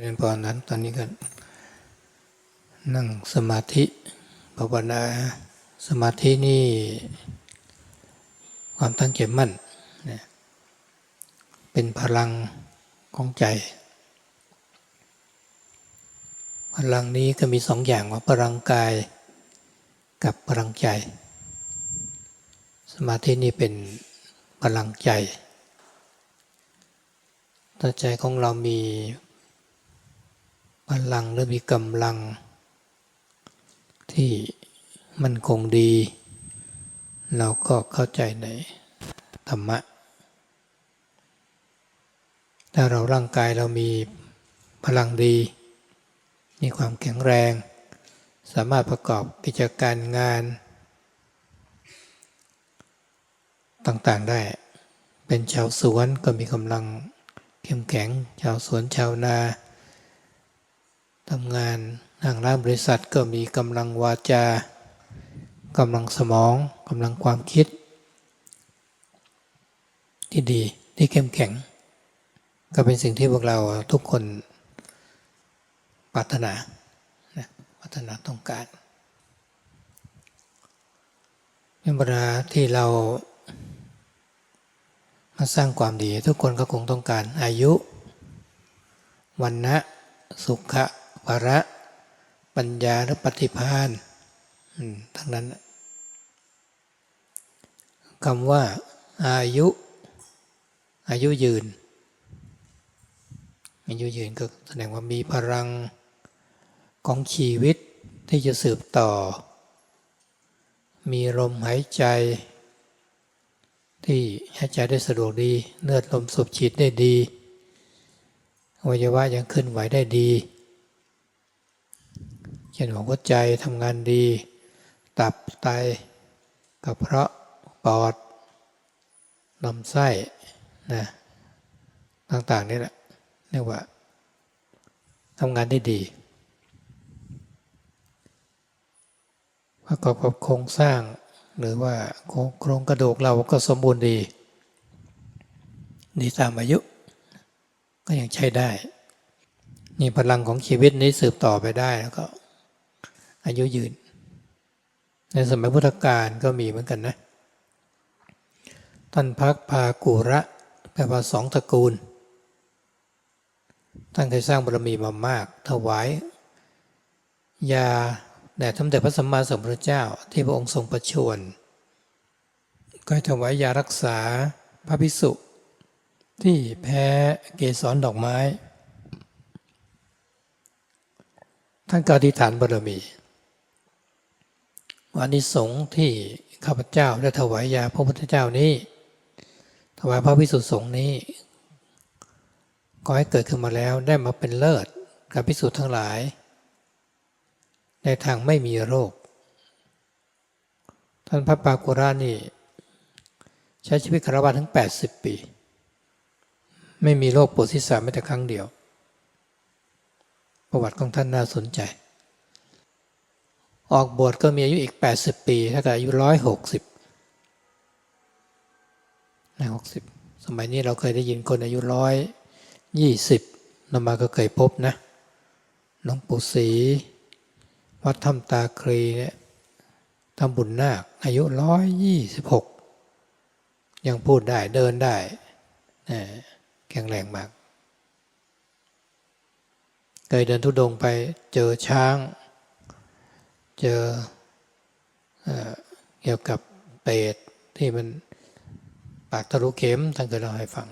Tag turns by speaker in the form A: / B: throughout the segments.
A: เรียนพรนั้นตอนนี้ก็นั่งสมาธิภาวนาสมาธินี่ ความตั้งใจมั่นนะเป็นพลังของใจ พลังนี้ก็มีสองอย่างว่าพลังกายกับพลังใจ สมาธินี่เป็นพลังใจถ้าใจของเรามี พลังหรือมีกำลัง ที่มันคงดี เราก็เข้าใจในธรรมะ ถ้าเราร่างกายเรามีพลังดี มีความแข็งแรง สามารถประกอบกิจการงาน ต่างๆได้ เป็นชาวสวนก็มีกำลังเข้มแข็ง ชาวสวนชาวนา ทำงานทางร้านบริษัทก็มีกำลังวาจากำลังสมองกำลังความคิด ที่ดีที่เข้มแข็ง ก็เป็นสิ่งที่พวกเราทุกคนปรารถนาปรารถนาต้องการเวลาที่เรามาสร้างความดี ทุกคนก็คงต้องการอายุ วันนะสุขะ วระปัญญาและปฏิภาณทั้งนั้นคำว่า อายุ อายุยืน อายุยืนก็แสดงว่ามีพลังของชีวิตที่จะสืบต่อ มีลมหายใจ ที่หายใจได้สะดวกดีเลือดลมสูบฉีดได้ดีอวัยวะยังขึ้นไหวได้ดี ช่นหัวใจทำงานดี ตับไตกระเพาะปอดลำไส้นะต่างๆนี่แหละเรียกว่าทำงานได้ดีประกอบกับโครงสร้างหรือว่าโครงกระดูกเราก็สมบูรณ์ดี ดีตามอายุ ก็ยังใช้ได้ นี่พลังของชีวิตนี้สืบต่อไปได้แล้วก็ อายุยืน ในสมัยพุทธกาลก็มีเหมือนกันนะ ท่านพักพากุระแปลว่าสองตระกูล ท่านเคยสร้างบารมีมามาก ถวาย ยาแด่สมเด็จพระสัมมาสัมพุทธเจ้าที่พระองค์ทรงประชวรก็ถวายยารักษาพระภิกษุ ที่แพ้เกสรดอกไม้ ท่านก็อธิษฐานบารมี วานิสงส์ที่ข้าพเจ้าได้ถวายยาพระพุทธเจ้านี้ ถวายพระพิสุทธิสงฆ์นี้ก็ให้เกิดขึ้นมาแล้วได้มาเป็นเลิศกับพิสุทธ์ทั้งหลาย ในทางไม่มีโรค ท่านพระปากุรานี่ ใช้ชีวิตคารวะถึง80 ปี ไม่มีโรคปวดศีรษะแม้แต่ครั้งเดียว ประวัติของท่านน่าสนใจ ออกบวชก็มีอายุอีก 80 ปีถ้าเกิดอายุร้อยหกสิบนะหกสิบสมัยนี้เราเคยได้ยินคนอายุร้อยยี่สิบนมาก็เคยพบนะหลวงปู่ศรีวัดถ้ำตาครีเนี่ยทำบุญนาคอายุร้อยยี่สิบหกยังพูดได้เดินได้แข็งแรงมาก เคยเดินทุดงไปเจอช้าง เจอเกี่ยวกับเปรตที่มันปากทะลุเข็มท่านเคยเล่าให้ฟัง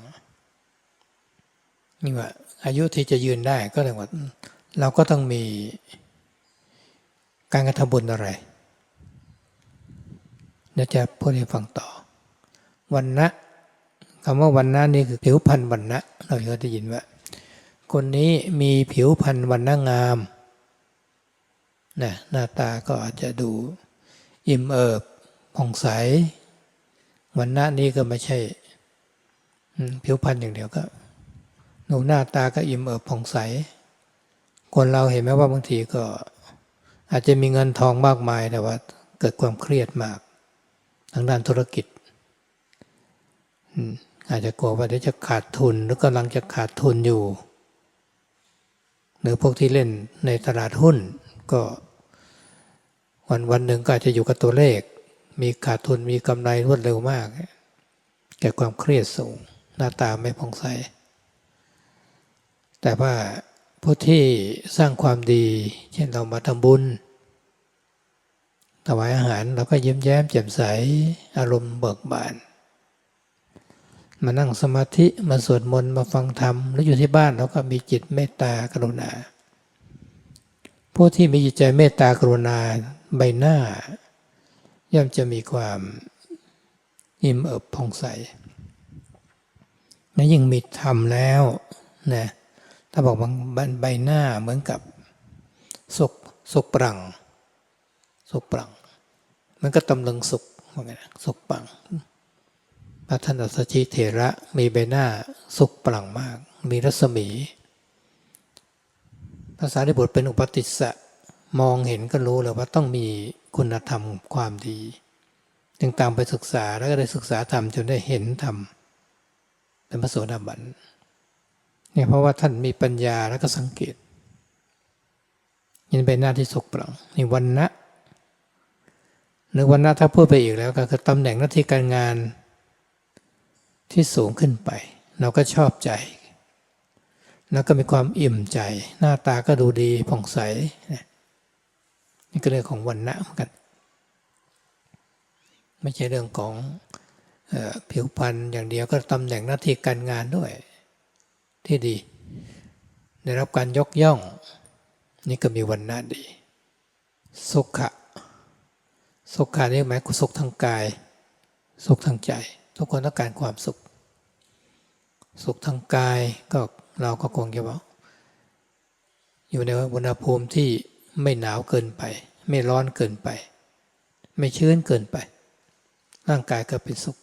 A: นี่ว่า อายุที่จะยืนได้ก็เลว่าเราก็ต้องมีการกระทำบุญอะไรเดี๋ยวจะพูดให้ฟังต่อ วันนะคำว่าวันนะนี่คือผิวพรรณวันนะเราเคยได้ยินว่า คนนี้มีผิวพรรณวันนะงาม นะหน้าตาก็อาจจะดูอิ่มเอิบผ่องใสวันหน้านี้ก็ไม่ใช่ผิวพรรณอย่างเดียวก็หนูหน้าตาก็อิ่มเอิบผ่องใส คนเราเห็นไหมว่าบางทีก็ อาจจะมีเงินทองมากมายแต่ว่า เกิดความเครียดมาก ทางด้านธุรกิจอาจจะกลัวว่าเดี๋ยวจะขาดทุนหรือกำลังจะขาดทุนอยู่ หรือพวกที่เล่นในตลาดหุ้นก็ วันวันหนึ่งก็อาจจะอยู่กับตัวเลข มีขาดทุนมีกำไรรวดเร็วมาก แก่ความเครียดสูง หน้าตาไม่ผ่องใส แต่ว่าผู้ที่สร้างความดี เช่นเรามาทำบุญถวายอาหารเราก็ยิ้มแย้มแจ่มใสอารมณ์เบิกบาน มานั่งสมาธิมาสวดมนต์มาฟังธรรมแล้วอยู่ที่บ้านเราก็มีจิตเมตตากรุณา ผู้ที่มีจิตใจเมตตากรุณา ใบหน้า ย่อมจะมีความอิ่มเอิบผ่องใสและยิ่งมีธรรมแล้วนะถ้าบอกบางใบหน้าเหมือนกับสุกสุกปรัง สุกปรัง มันก็ตำลึงสุกว่าไงนะสุกปรังพระท่านอัสสชิเถระมีใบหน้าสุกปรังมาก มีรัศมี ภาษาที่บทเป็นอุปติสสะ มองเห็นก็รู้เลยว่าต้องมีคุณธรรมความดี จึงตามไปศึกษาแล้วก็ได้ศึกษาธรรมจนได้เห็นธรรมเป็นพระโสดาบันเนี่ยเพราะว่าท่านมีปัญญาแล้วก็สังเกตยินใบหน้าที่สุกปรังนี่วันนะหรือวันนะถ้าพูดไปอีกแล้วก็คือตำแหน่งหน้าที่การงานที่สูงขึ้นไป เราก็ชอบใจ แล้วก็มีความอิ่มใจ หน้าตาก็ดูดีผ่องใสนี่ ก็เรื่องของวันนะเหมือนกัน ไม่ใช่เรื่องของผิวพรรณอย่างเดียวก็ตำแหน่งหน้าที่การงานด้วย ที่ดี ได้รับการยกย่อง นี่ก็มีวันนะดี สุขะสุขะนี่หมายถึงสุขทางกาย สุขทางใจ ทุกคนต้องการความสุข สุขทางกายก็เราก็คงจะบอกอยู่ในอุณหภูมิที่ ไม่หนาวเกินไป ไม่ร้อนเกินไป ไม่ชื้นเกินไป ร่างกายก็เป็นสุข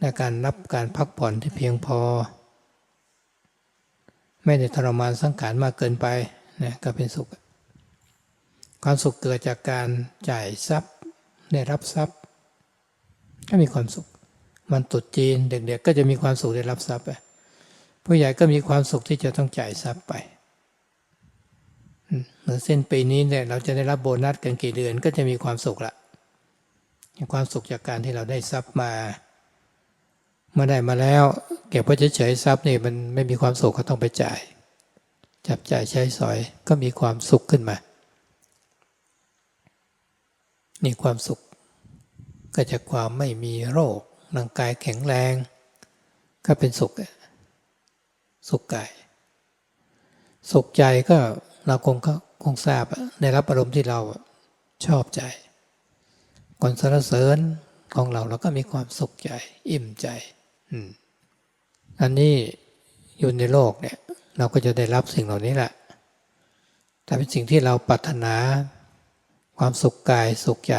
A: ในการรับการพักผ่อนที่เพียงพอ ไม่ได้ทรมานสังขารมากเกินไปนะก็เป็นสุข ความสุขเกิดจากการจ่ายทรัพย์ได้รับทรัพย์ ก็มีความสุข มันตุดจีนเด็กๆก็จะมีความสุขได้รับทรัพย์ผู้ใหญ่ก็มีความสุขที่จะต้องจ่ายทรัพย์ไป เหมือนเส้นปีนี้เนี่ยเราจะได้รับโบนัสกันกี่เดือนก็จะมีความสุขละความสุขจากการที่เราได้ทรัพย์มาเมื่อได้มาแล้ว เก็บไว้เฉยๆทรัพย์นี่มันไม่มีความสุขก็ต้องไปจ่าย จับจ่ายใช้สอยก็มีความสุขขึ้นมานี่ความสุขก็จากความไม่มีโรคร่างกายแข็งแรง ก็เป็นสุข สุขกาย สุขใจก็ เราคงคงทราบได้รับอารมณ์ที่เราชอบใจก่อนสรรเสริญของเราเราก็มีความสุขใจ อิ่มใจอันนี้อยู่ในโลกเนี่ย เราก็จะได้รับสิ่งเหล่านี้แหละ แต่เป็นสิ่งที่เราปรารถนา ความสุขกายสุขใจ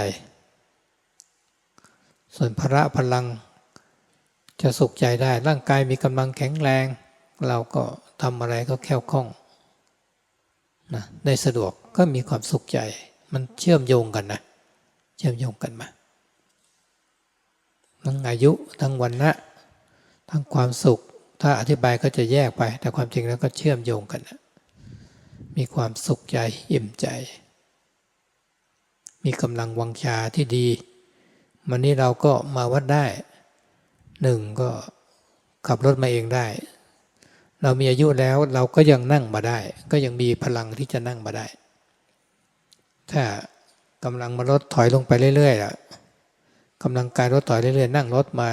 A: ส่วนพระพลังจะสุขใจได้ ร่างกายมีกำลังแข็งแรง เราก็ทำอะไรก็แค่คล่อง นะได้สะดวกก็มีความสุขใจ มันเชื่อมโยงกันนะ เชื่อมโยงกันมาทั้งอายุทั้งวันนะทั้งความสุข ถ้าอธิบายก็จะแยกไป แต่ความจริงแล้วก็เชื่อมโยงกันนะมีความสุขใจอิ่มใจ มีกำลังวังชาที่ดีวันนี้เราก็มาวัดได้หนึ่งก็ขับรถมาเองได้ เรามีอายุแล้วเราก็ยังนั่งมาได้ ก็ยังมีพลังที่จะนั่งมาได้ ถ้ากำลังมาลดถอยลงไปเรื่อยๆล่ะกำลังกายลดถอยเรื่อยๆ นั่งรถมา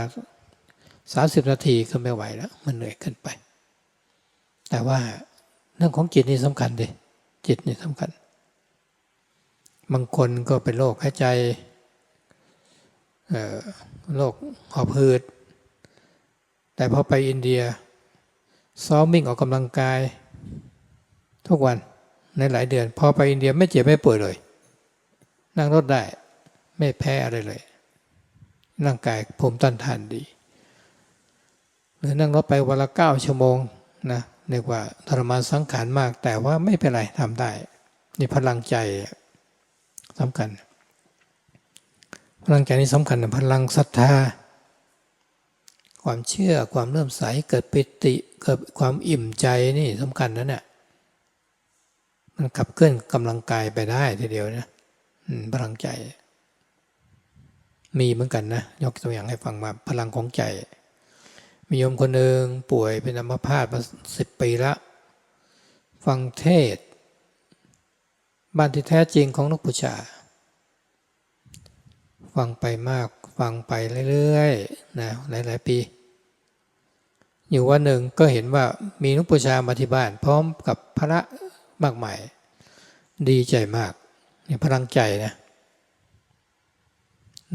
A: สามสิบนาทีก็ไม่ไหวแล้ว มันเหนื่อยขึ้นไป แต่ว่าเรื่องของจิตนี่สำคัญดิจิตนี่สำคัญ บางคนก็เป็นโรคหายใจโรคหอบหืด แต่พอไปอินเดีย ซ้อมวิ่งออกกำลังกาย ทุกวันในหลายเดือน พอไปอินเดียไม่เจ็บไม่ป่วยเลย นั่งรถได้ไม่แพ้อะไรเลย ร่างกายภูมิต้านทานดี หรือนั่งรถไปวันละเก้าชั่วโมงนะเรียกว่าทรมานสังขารมาก แต่ว่าไม่เป็นไรทำได้ นี่พลังใจสำคัญ พลังใจนี้สำคัญพลังศรัทธา ความเชื่อความเริ่มใสเกิดปิติเกิดความอิ่มใจนี่สำคัญนะเนี่ยมันขับเคลื่อนกำลังกายไปได้ทีเดียวนะพลังใจ มีเหมือนกันนะ ยกตัวอย่างให้ฟังมาพลังของใจ มีโยมคนหนึ่งป่วยเป็นอัมพาตมาสิบปีละ ฟังเทศ บ้านที่แท้จริงของนกปูชา ฟังไปมาก ฟังไปเรื่อยๆนะหลายๆปี อยู่วันหนึ่งก็เห็นว่ามีนกปูชามาที่บ้าน พร้อมกับพระมากมายดีใจมากนี่พลังใจนะ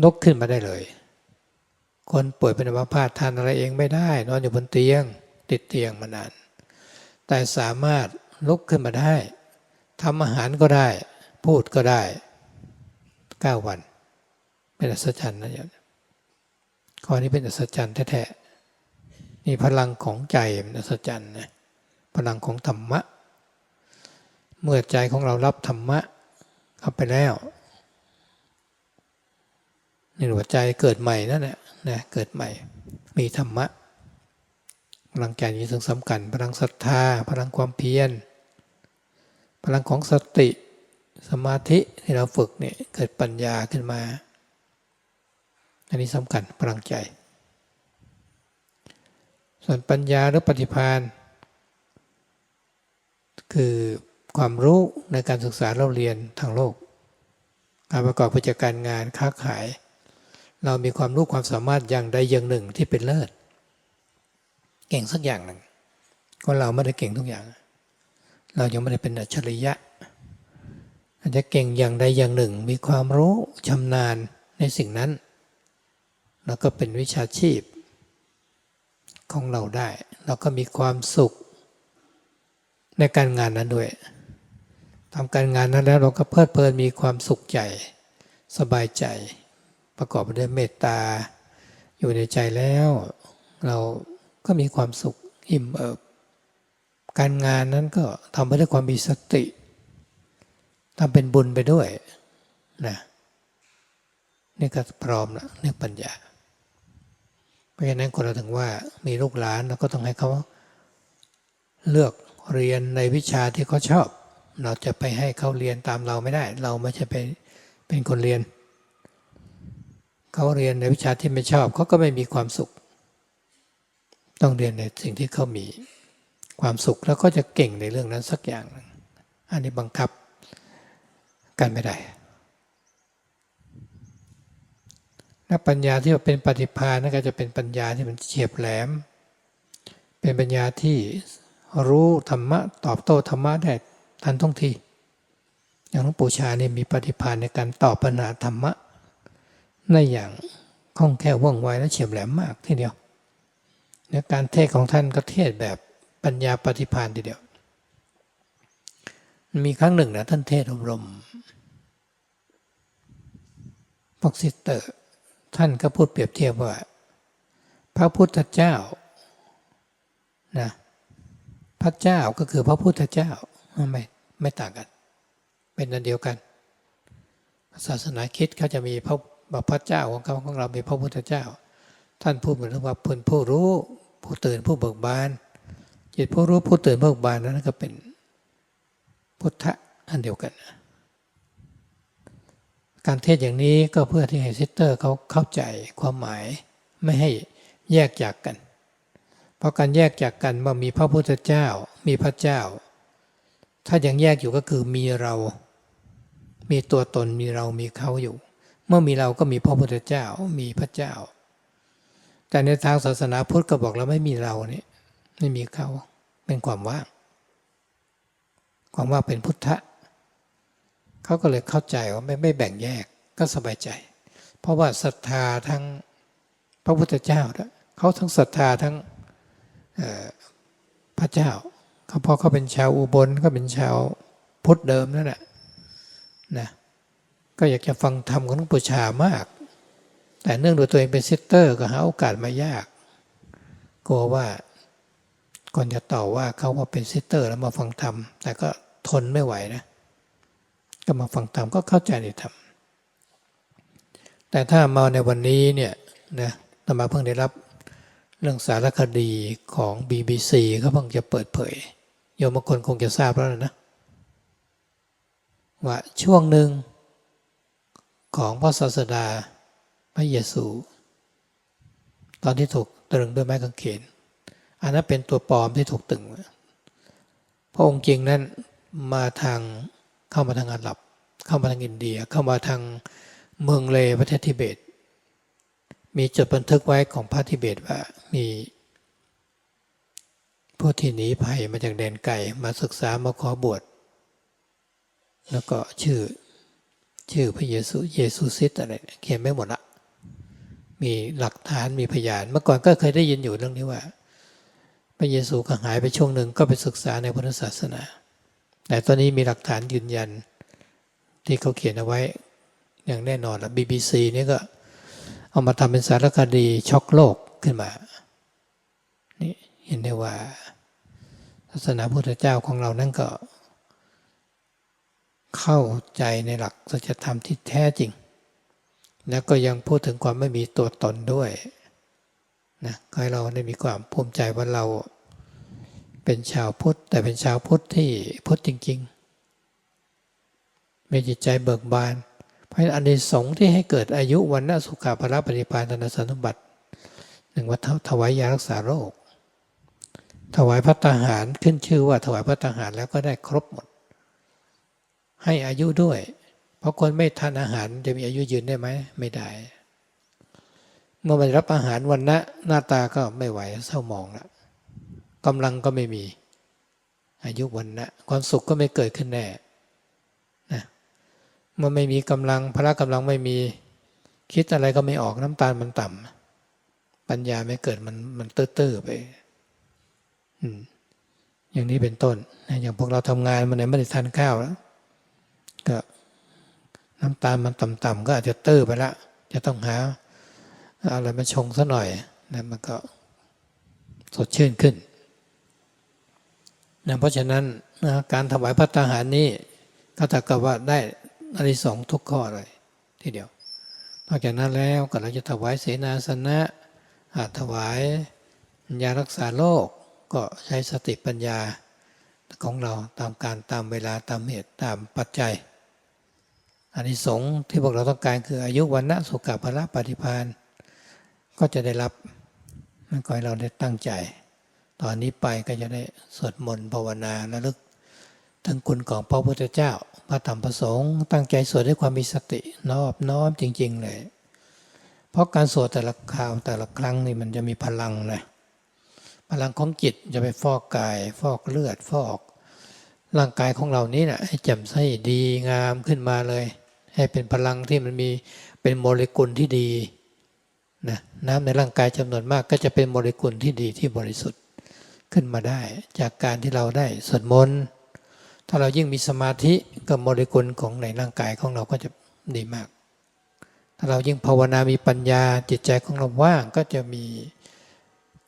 A: นกขึ้นมาได้เลย คนป่วยเป็นอัมพาตทานอะไรเองไม่ได้ นอนอยู่บนเตียง ติดเตียงมานาน แต่สามารถลุกขึ้นมาได้ทำอาหารก็ได้ พูดก็ได้เก้าวัน เป็นอัศจรรย์นะโยมข้อนี้เป็นอัศจรรย์แท้ๆนี่พลังของใจเป็นอัศจรรย์นะพลังของธรรมะ เมื่อใจของเรารับธรรมะเข้าไปแล้วนี่หัวใจเกิดใหม่นั่นแหละนะเกิดใหม่ มีธรรมะพลังใจนี้ซึ่งสำคัญพลังศรัทธา พลังความเพียรพลังของสติสมาธิที่เราฝึกเนี่ยเกิดปัญญาขึ้นมา อันนี้สำคัญพลังใจ ส่วนปัญญาหรือปฏิภาณคือความรู้ในการศึกษาเราเรียนทางโลก การประกอบกิจการงานค้าขาย เรามีความรู้ความสามารถอย่างใดอย่างหนึ่งที่เป็นเลิศ เก่งสักอย่างหนึ่งก็เราไม่ได้เก่งทุกอย่าง เรายังไม่ได้เป็นอัจฉริยะ อาจจะเก่งอย่างใดอย่างหนึ่ง มีความรู้ชำนาญในสิ่งนั้น แล้วก็เป็นวิชาชีพ ของเราได้เราก็มีความสุข ในการงานนั้นด้วยทำการงานนั้นแล้วเราก็เพลิดเพลินมีความสุขใจสบายใจ ประกอบไปด้วยเมตตา อยู่ในใจแล้ว เราก็มีความสุขอิ่มเอิบ การงานนั้นก็ทำไปด้วยความมีสติทำเป็นบุญไปด้วยนะนี่ก็พร้อมแล้วนี่องปัญญา ราะฉะนั้นคนเราถึงว่ามีลูกหลานเราก็ต้องให้เขาเลือกเรียนในวิชาที่เขาชอบ เราจะไปให้เขาเรียนตามเราไม่ได้ เราไม่ใช่เป็นเป็นคนเรียน เขาเรียนในวิชาที่ไม่ชอบเขาก็ไม่มีความสุข ต้องเรียนในสิ่งที่เขามีความสุขแล้วก็จะเก่งในเรื่องนั้นสักอย่าง อันนี้บังคับกันไม่ได้ และปัญญาที่เป็นปฏิภาณนั่นก็จะเป็นปัญญาที่มันเฉียบแหลม เป็นปัญญาที่รู้ธรรมะตอบโต้ธรรมะได้ทันท่วงทีอย่างหลวงปู่ชาเนี่ยมีปฏิภาณในการตอบปัญหาธรรมะในอย่างคล่องแคล่วว่องไวและเฉียบแหลมมากทีเดียวในการเทศของท่านก็เทศแบบปัญญาปฏิภาณทีเดียว มีครั้งหนึ่งนะท่านเทศอบรมพวกซิสเตอร์ ท่านก็พูดเปรียบเทียบว่า พระพุทธเจ้านะพระเจ้าก็คือพระพุทธเจ้าไม่ไม่ต่างกัน เป็นอันเดียวกัน ศาสนาคิดเขาจะมีพระบพระเจ้าของเขาของเรามีพระพุทธเจ้า ท่านพูดเหมือนว่าเป็นผู้รู้ ผู้ตื่นผู้เบิกบาน จิตผู้รู้ผู้ตื่นเบิกบานนั้นก็เป็นพุทธะอันเดียวกัน การเทศอย่างนี้ก็เพื่อที่ให้ซิสเตอร์เขาเข้าใจความหมายไม่ให้แยกจากกัน เพราะการแยกจากกันว่ามีพระพุทธเจ้ามีพระเจ้า ถ้ายังแยกอยู่ก็คือมีเรา มีตัวตนมีเรามีเขาอยู่ เมื่อมีเราก็มีพระพุทธเจ้ามีพระเจ้า แต่ในทางศาสนาพุทธก็บอกเราไม่มีเราเนี่ยไม่มีเขาเป็นความว่าง ความว่างเป็นพุทธะ เขาก็เลยเข้าใจว่าไม่ไม่แบ่งแยกก็สบายใจ เพราะว่าศรัทธาทั้งพระพุทธเจ้าเขาทั้งศรัทธาทั้งพระเจ้าเขาพอเขาเป็นชาวอุบลก็เป็นชาวพุทธเดิมนั่นแหละนะก็อยากจะฟังธรรมของหลวงปู่ชามาก แต่เนื่องโดยตัวเองเป็นซิสเตอร์ ก็หาโอกาสมายากกลัวว่าก่อนจะต่อว่าเขาว่าเป็นซิสเตอร์แล้วมาฟังธรรมแต่ก็ทนไม่ไหวนะ ก็มาฟังธรรมก็เข้าใจในธรรมแต่ถ้ามาในวันนี้เนี่ยนะตมาเพิ่งได้รับเรื่องสารคดีของ BBC เขาเพิ่งจะเปิดเผย โยมบางคนคงจะทราบแล้วนะว่าช่วงหนึ่งของพระศาสดาพระเยซู ตอนที่ถูกตรึงด้วยไม้กางเขน อันนั้นเป็นตัวปลอมที่ถูกตึง พระองค์จริงนั้นมาทาง เข้ามาทางอาหรับ เข้ามาทางอินเดีย เข้ามาทางเมืองเลประเทศทิเบต มีจดบันทึกไว้ของพระทิเบตว่ามีผู้ที่หนีภัยมาจากแดนไกลมาศึกษามาขอบวชแล้วก็ชื่อชื่อพระเยซูเยซูซิสอะไรเนี่ยเขียนไม่หมดละมีหลักฐานมีพยาน เมื่อก่อนก็เคยได้ยินอยู่เรื่องนี้ว่า พระเยซูก็หายไปช่วงหนึ่งก็ไปศึกษาในพุทธศาสนา แต่ตอนนี้มีหลักฐานยืนยันที่เขาเขียนเอาไว้อย่างแน่นอนละ BBC นี่ก็เอามาทำเป็นสารคดีช็อกโลกขึ้นมา นี่เห็นได้ว่าศาสนาพุทธเจ้าของเรานั่นก็ เข้าใจในหลักสัจธรรมที่แท้จริง แล้วก็ยังพูดถึงความไม่มีตัวตนด้วยนะให้เราได้มีความภูมิใจว่าเรา เป็นชาวพุทธ แต่เป็นชาวพุทธที่พุทธจริง ๆ มีจิตใจเบิกบาน เพราะฉะนั้นอันในสงส์ที่ให้เกิดอายุวันนสุขาภระปฏิภาณธนสนุบัติหนึ่งว่าถวายยารักษาโรค ถวายพระทหารขึ้นชื่อว่าถวายพระทหารแล้วก็ได้ครบหมด ให้อายุด้วย เพราะคนไม่ทานอาหารจะมีอายุยืนได้ไหมไม่ได้ เมื่อมันรับอาหารวันนะหน้าตาก็ไม่ไหวเศร้าหมองแล้ว กำลังก็ไม่มี อายุวันนะความสุขก็ไม่เกิดขึ้นแน่นะเมื่อไม่มีกำลังพละกำลังไม่มี คิดอะไรก็ไม่ออกน้ำตาลมันต่ำปัญญาไม่เกิดมันมันตื้อๆไปอย่างนี้เป็นต้นอย่างพวกเราทำงานมันไหนไม่ได้ทานข้าวแล้วก็น้ำตาลมันต่ำๆก็อาจจะตื้อไปละจะต้องหาอะไรมาชงซะหน่อยนะมันก็สดชื่นขึ้น นะเพราะฉะนั้นนะการถวายพระทหารนี้ก็ถ้ากับว่าได้อานิสงส์ทุกข้อเลยทีเดียวนอกจากนั้นแล้วก็เราจะถวายเสนาสนะอาจถวายยารักษาโรคก็ใช้สติปัญญาของเราตามการตามเวลาตามเหตุตามปัจจัยอานิสงส์ที่พวกเราต้องการคืออายุวันนะสุขภาระปฏิพานก็จะได้รับมันก็ให้เราได้ตั้งใจ ตอนนี้ไปก็จะได้สวดมนต์ภาวนาระลึกถึงคุณของพระพุทธเจ้า พระธรรมประสงค์ตั้งใจสวดด้วยความมีสตินอบน้อมจริง ๆ เลย เพราะการสวดแต่ละคราวแต่ละครั้งนี่มันจะมีพลังนะพลังของจิตจะไปฟอกกาย ฟอกเลือดฟอก ร่างกายของเรานี้นะให้แจ่มใสดีงามขึ้นมาเลย ให้เป็นพลังที่มันมีเป็นโมเลกุลที่ดีนะน้ำในร่างกายจำนวนมากก็จะเป็นโมเลกุลที่ดีที่บริสุทธิ์ ขึ้นมาได้ จากการที่เราได้สวดมนต์ถ้าเรายิ่งมีสมาธิก็โมเลกุลของในร่างกายของเราก็จะดีมาก ถ้าเรายิ่งภาวนามีปัญญาจิตใจของเราว่างก็จะมี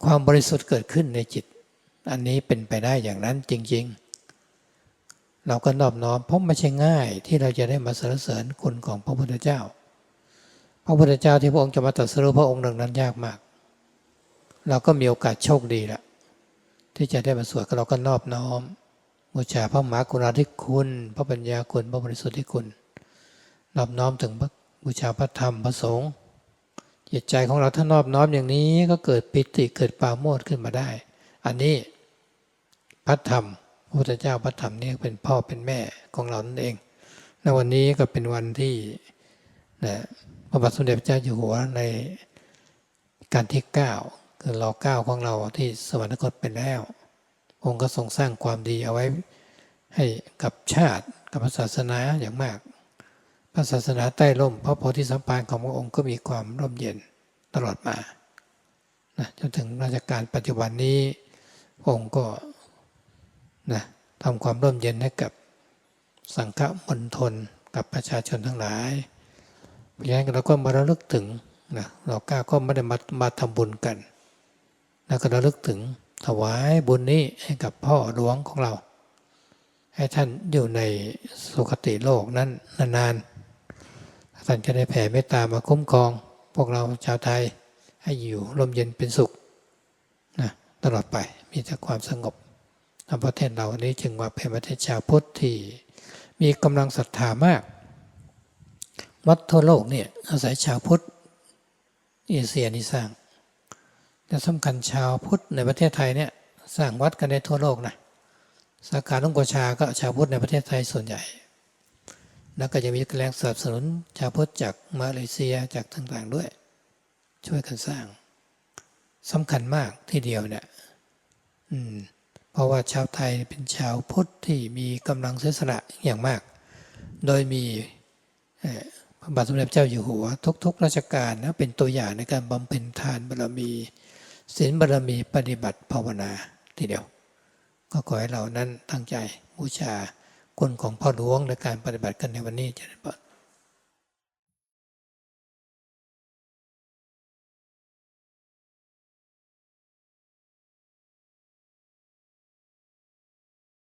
A: ความบริสุทธิ์เกิดขึ้นในจิต อันนี้เป็นไปได้อย่างนั้นจริง ๆ เราก็นอบน้อมเพราะไม่ใช่ง่ายที่เราจะได้มาสรรเสริญคุณของพระพุทธเจ้า พระพุทธเจ้าที่พระองค์จะมาตรัสรู้พระองค์หนึ่งนั้นยากมาก เราก็มีโอกาสโชคดีละ ที่จะได้มาสวดเราก็นอบน้อมบูชาพระมหากรุณาธิคุณ พระปัญญาคุณ พระบริสุทธิคุณนอบน้อมถึงพระบูชาพระธรรมพระสงฆ์จิตใจของเราถ้านอบน้อมอย่างนี้ก็เกิดปิติเกิดปาโมดขึ้นมาได้ อันนี้พระธรรมพระพุทธเจ้าพระธรรมนี่เป็นพ่อเป็นแม่ของเรานั่นเองในวันนี้ก็เป็นวันที่นะพระบาทสมเด็จพระเจ้าอยู่หัวในการที่เก้า คือรอเก้าของเราที่สวรรคตเป็นแล้ว องค์ก็ทรงสร้างความดีเอาไว้ให้กับชาติกับศาสนาอย่างมาก พระศาสนาใต้ร่มพระโพธิสัมภารของพระองค์ก็มีความร่มเย็นตลอดมานะจนถึงราชการปัจจุบันนี้องค์ก็นะทำความร่มเย็นให้กับสังฆมณฑลกับประชาชนทั้งหลายเพราะฉะนั้นเราก็มาระลึกถึงนะเราก้าก็ไม่ได้มามาทำบุญกัน แล้วก็ระลึกถึงถวายบุญนี้ให้กับพ่อหลวงของเรา ให้ท่านอยู่ในสุคติโลกนั้นนานๆ ท่านจะได้แผ่เมตตามาคุ้มครอง พวกเราชาวไทยให้อยู่ร่มเย็นเป็นสุขนะตลอดไปมีแต่ความสงบในประเทศเรานี้จึงว่าเป็นประเทศชาวพุทธที่มีกำลังศรัทธามาก วัดทั่วโลกเนี่ยอาศัยชาวพุทธเอเชียนี่สร้าง แต่สำคัญชาวพุทธในประเทศไทยเนี่ยสร้างวัดกันได้ทั่วโลกนะสาขาลวงปู่ชาก็ชาวพุทธในประเทศไทยส่วนใหญ่ แล้วก็จะมีแรงสนับสนุนชาวพุทธจากมาเลเซียจากต่างๆด้วย ช่วยกันสร้างสำคัญมากที่เดียวเนี่ยอืมเพราะว่าชาวไทยเป็นชาวพุทธที่มีกำลังเสียสละอย่างมาก โดยมีพระบาทสมเด็จเจ้าอยู่หัว ทุกๆ ราชการนะเป็นตัวอย่างในการบำเพ็ญทานบารมี ศีลบารมีปฏิบัติภาวนาทีเดียว ก็ขอให้เรานั้นตั้งใจบูชาคุณของพ่อหลวงในการปฏิบัติกันในวันนี้เจะได้ปลอด